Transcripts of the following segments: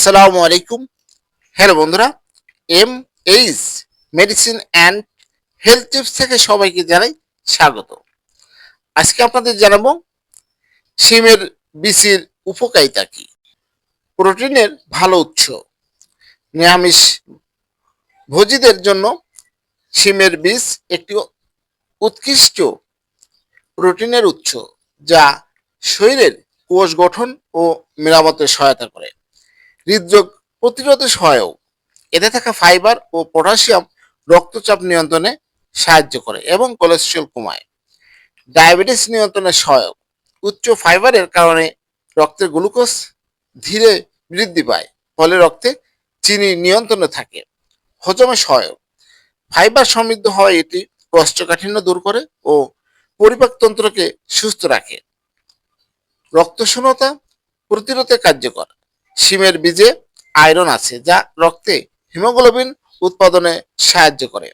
আসসালামু আলাইকুম। হ্যালো বন্ধুরা M H medicine and health tips থেকে সবাইকে জানাই স্বাগত। আজকে আপনাদের জানাব শিমের বিচির উপকারিতা কি? প্রোটিনের ভালো উৎস। নিরামিষ ভোজীদের জন্য শিমের বীজ একটি উৎকৃষ্ট প্রোটিনের উৎস, যা শরীরের কোষ গঠন ও মেরামতে সহায়তা করে। হৃদরোগ প্রতিরোধে সহায়ক। এতে থাকা ফাইবার ও পটাশিয়াম রক্তচাপ নিয়ন্ত্রণে সাহায্য করে এবং কোলেস্ট্রল কমায়। ডায়াবেটিস নিয়ন্ত্রণে সহায়ক। উচ্চ ফাইবারের কারণে রক্তের গ্লুকোজ ধীরে বৃদ্ধি পায়, ফলে রক্তে চিনি নিয়ন্ত্রণে থাকে। হজমে সহায়ক। ফাইবার সমৃদ্ধ হয় এটি কোষ্ঠকাঠিন্য দূর করে ও পরিপাকতন্ত্রকে সুস্থ রাখে। রক্তশূন্যতা প্রতিরোধে কার্যকর। শিমের বীজে আয়রন আছে, যা রক্তে হিমোগ্লোবিন উৎপাদনে সাহায্য করে।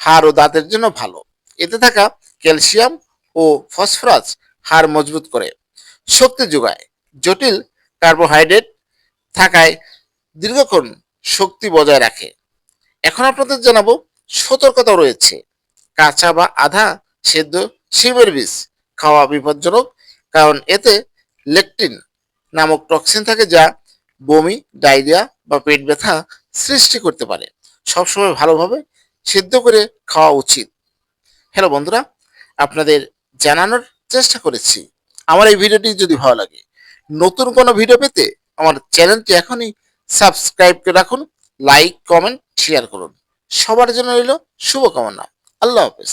হাড় ও দাঁতের জন্য ভালো। এতে থাকা ক্যালসিয়াম ও ফসফরাস হাড় মজবুত করে। শক্তি যোগায়। জটিল কার্বোহাইড্রেট থাকায় দীর্ঘক্ষণ শক্তি বজায় রাখে। এখন আপনাদের জানাব সতর্কতা রয়েছে। কাঁচা বা আধা সেদ্ধ শিমের বীজ খাওয়া বিপজ্জনক, কারণ এতে লেকটিন নামক টক্সিন থাকে যা বমি, ডায়রিয়া বা পেট ব্যথা সৃষ্টি করতে পারে। সবসময় ভালোভাবে সিদ্ধ করে খাওয়া উচিত। হ্যালো বন্ধুরা, আপনাদের জানানোর চেষ্টা করেছি। আমার এই ভিডিওটি যদি ভালো লাগে, নতুন কোনো ভিডিও পেতে আমার চ্যানেলটি এখনই সাবস্ক্রাইব করে রাখুন, লাইক, কমেন্ট শেয়ার করুন। সবার জন্য রইল শুভকামনা। আল্লাহ হাফেজ।